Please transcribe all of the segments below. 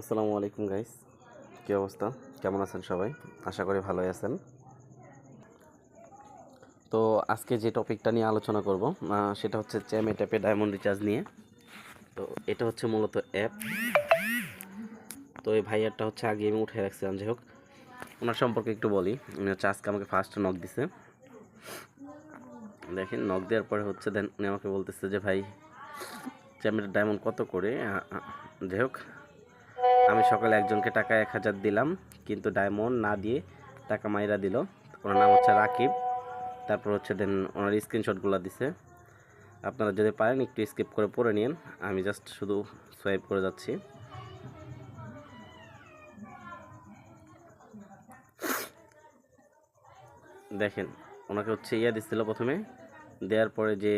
আসসালামু আলাইকুম গাইস কী অবস্থা? কেমন আছেন সবাই? আশা করি ভালোই আছেন। তো আজকে যে টপিকটা নিয়ে আলোচনা করব সেটা হচ্ছে চ্যামে ট্যাপে ডায়মন্ড রিচার্জ নিয়ে। তো এটা হচ্ছে মূলত অ্যাপ। তো এই ভাইয়ারটা হচ্ছে আগে আমি উঠে রাখছিলাম, যাই হোক। ওনার সম্পর্কে একটু বলি। হচ্ছে আজকে আমাকে ফার্স্ট নক দিছে। দেখেন নক দেওয়ার পরে হচ্ছে দেন উনি আমাকে বলতেছে যে, ভাই চ্যামের ডায়মন্ড কত করে? যাই হোক। আমি সকালে একজনকে টাকা এক হাজার দিলাম, কিন্তু ডায়মন্ড না দিয়ে টাকা মাইরা দিল। ওনার নাম হচ্ছে রাকিব। তারপর হচ্ছে দেন ওনার স্ক্রিনশটগুলো দিছে। আপনারা যদি পারেন, একটু স্কিপ করে পড়ে নিন আমি জাস্ট শুধু সোয়াইপ করে যাচ্ছি। দেখেন, ওনাকে হচ্ছে ইয়া দিচ্ছিল প্রথমে। দেওয়ার পরে যে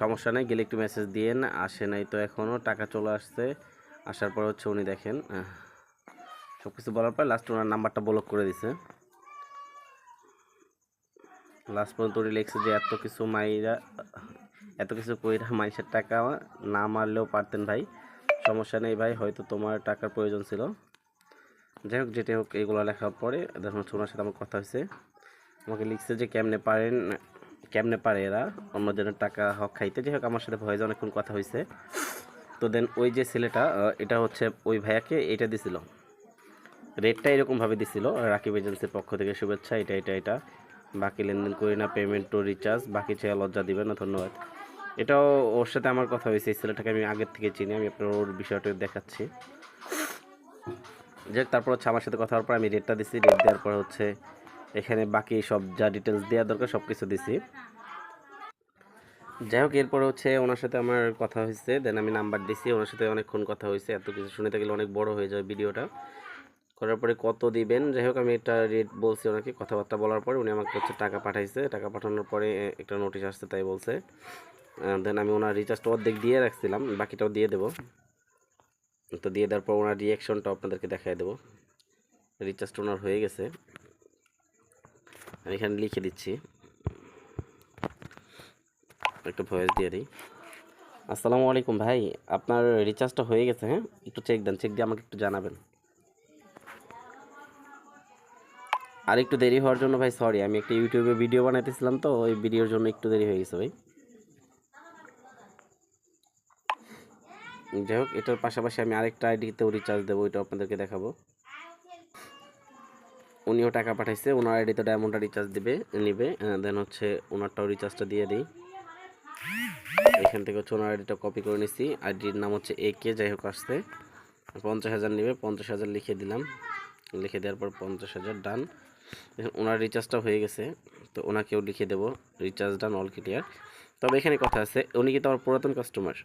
সমস্যা নেই, গেলে একটু মেসেজ দিয়েন। আসে নাই তো এখনও টাকা চলে আসছে। আসার পর হচ্ছে উনি দেখেন সব কিছু বলার পর লাস্ট ওনার নাম্বারটা ব্লক করে দিছে। লাস্ট পর্যন্ত উনি লিখছে যে, এত কিছু মাইরা, এত কিছু কইরা মাইসের টাকা না মারলেও পারতেন ভাই। সমস্যা নেই ভাই, হয়তো তোমার টাকার প্রয়োজন ছিল। যাই হোক, যেটাই হোক, এগুলো লেখার পরে দেখুন হচ্ছে ওনার সাথে আমার কথা হয়েছে। আমাকে লিখছে যে, কেমনে পারেন, কেমনে পারে এরা? অন্যজনের টাকা হক খাইতে? যাই হোক, আমার সাথে ভয়েস অনেকক্ষণ কথা হয়েছে। তো দেন ওই যে ছেলেটা এটা হচ্ছে ওই ভাইয়াকে এটা দিছিল। রেটটা এরকমভাবে দিছিল রাকিব এজেন্সির পক্ষ থেকে শুভেচ্ছা এটা এটা এটা। বাকি লেনদেন করি না পেমেন্ট টু রিচার্জ বাকি চেয়ে লজ্জা দিবে না ধন্যবাদ। এটাও ওর সাথে আমার কথা হয়েছে এই ছেলেটাকে আমি আগের থেকে চিনি আমি আপনার ওর বিষয়টা দেখাচ্ছি। হোক, তারপর হচ্ছে আমার সাথে কথা হওয়ার পর আমি রেটটা দিছি রেট দেওয়ার পর হচ্ছে এখানে বাকি সব যা ডিটেলস দেওয়া দরকার সব কিছু দিছি। যাই হোক এরপর হচ্ছে ওনার সাথে আমার কথা হয়েছে দেন আমি নাম্বার দিছি, ওনার সাথে অনেকক্ষণ কথা হয়েছে, এত কিছু শুনে থাকলে অনেক বড় হয়ে যায় ভিডিওটা। করার পরে কত দিবেন? যাই হোক আমি একটা রেট বলছি ওনাকে, কথাবার্তা বলার পরে উনি আমাকে হচ্ছে টাকা পাঠাইছে, টাকা পাঠানোর পরে একটা নোটিশ আসছে তাই বলছে। দেন আমি ওনার রিচার্জটা অর্ধেক দিয়ে রাখছিলাম, বাকিটাও দিয়ে দেবো। তো দিয়ে দেওয়ার পর ওনার রিয়াকশনটা আপনাদেরকে দেখাই দেবো। রিচার্জটা ওনার হয়ে গেছে। আমি এখানে লিখে দিচ্ছি। একটা ভয়েস দিয়ে দিই। আসসালামু আলাইকুম ভাই, আপনার রিচার্জটা হয়ে গেছে হ্যাঁ? একটু চেক দেন চেক দিয়ে আমাকে একটু জানাবেন। আর একটু দেরি হওয়ার জন্য ভাই সরি আমি একটা ইউটিউবে ভিডিও বানাইতেছিলাম তো, ওই ভিডিওর জন্য একটু দেরি হয়ে গেছে ভাই। যাই হোক, এটার পাশাপাশি আমি আরেকটা আইডিতেও রিচার্জ দেবো ওইটা আপনাদেরকে দেখাবো। উনিও টাকা পাঠাইছে, ওনার আইডিতে ডায়মন্ডটা রিচার্জ দিবে, নিবে দেন হচ্ছে ওনারটাও রিচার্জটা দিয়ে দিই। এখান থেকে হচ্ছে ওনার আইডিটা কপি করে নিছি। আইডির নাম হচ্ছে এ কে যাই হোক আসতে। পঞ্চাশ হাজার নেবে, পঞ্চাশ হাজার লিখে দিলাম। লিখে দেওয়ার পর পঞ্চাশ হাজার ডান ওনার রিচার্জটা হয়ে গেছে। তো ওনাকেও লিখে দেবো। রিচার্জ ডান অল ক্লিয়ার তবে এখানে কথা আছে, উনি কিন্তু আমার পুরাতন কাস্টমার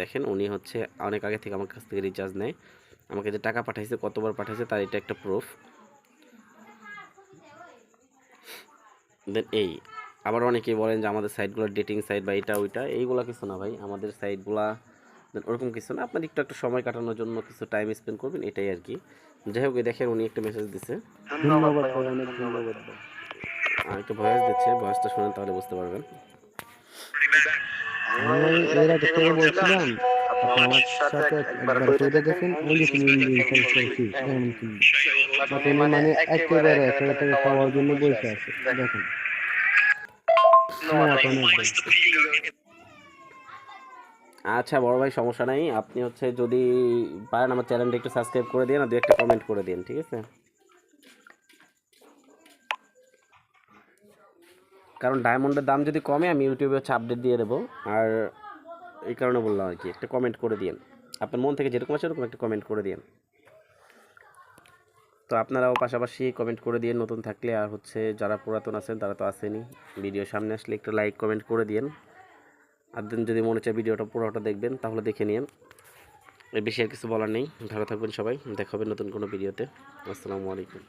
দেখেন, উনি হচ্ছে অনেক আগে থেকে আমার কাছ থেকে রিচার্জ নেয়। আমাকে যে টাকা পাঠাইছে, কতবার পাঠাইছে, তার এটা একটা প্রুফ দেন এই আবার অনেকেই বলেন যে আমাদের সাইটগুলো ডেটিং সাইট বা এটা ওইটা এইগুলো কিছু না ভাই। আমাদের সাইটগুলা ওরকম কিছু না। আপনার একটু একটা সময় কাটানোর জন্য কিছু টাইম স্পেন্ড করবেন এটাই আর কি। যাই হোক দেখেন উনি একটা মেসেজ দিছে। ধন্যবাদ ভাই অনেক ধন্যবাদ ভাই আর একটা ভয়েস দিচ্ছে ভয়েসটা শুনেন তাহলে বুঝতে পারবেন। এর আগে থেকে বলছিলাম আমার সাথে একবার দেখেন মানে একেবারে খাওয়ার জন্য বসে আছে। আচ্ছা বড় ভাই সমস্যা নাই। আপনি হচ্ছে যদি পারেন আমার চ্যানেলটা একটু সাবস্ক্রাইব করে দিন আর দু একটা কমেন্ট করে দিন ঠিক আছে? কারণ ডায়মন্ডের দাম যদি কমে আমি ইউটিউবে হচ্ছে আপডেট দিয়ে দেবো। আর এই কারণে বললাম আর কি একটা কমেন্ট করে দিন আপনার মন থেকে যেরকম আছে ওরকম একটা কমেন্ট করে দিন তো আপনারাও পাশাপাশি কমেন্ট করে দিন নতুন থাকলে আর হচ্ছে যারা পুরাতন আছেন তারা তো আসেনি। ভিডিও সামনে আসলে একটু লাইক কমেন্ট করে দিন আর দিন যদি মনে চায় ভিডিওটা পুরোটা দেখবেন, তাহলে দেখে নিন এর বেশি আর কিছু বলার নেই। ভালো থাকবেন সবাই। দেখা হবে নতুন কোনো ভিডিওতে। আসসালামু আলাইকুম।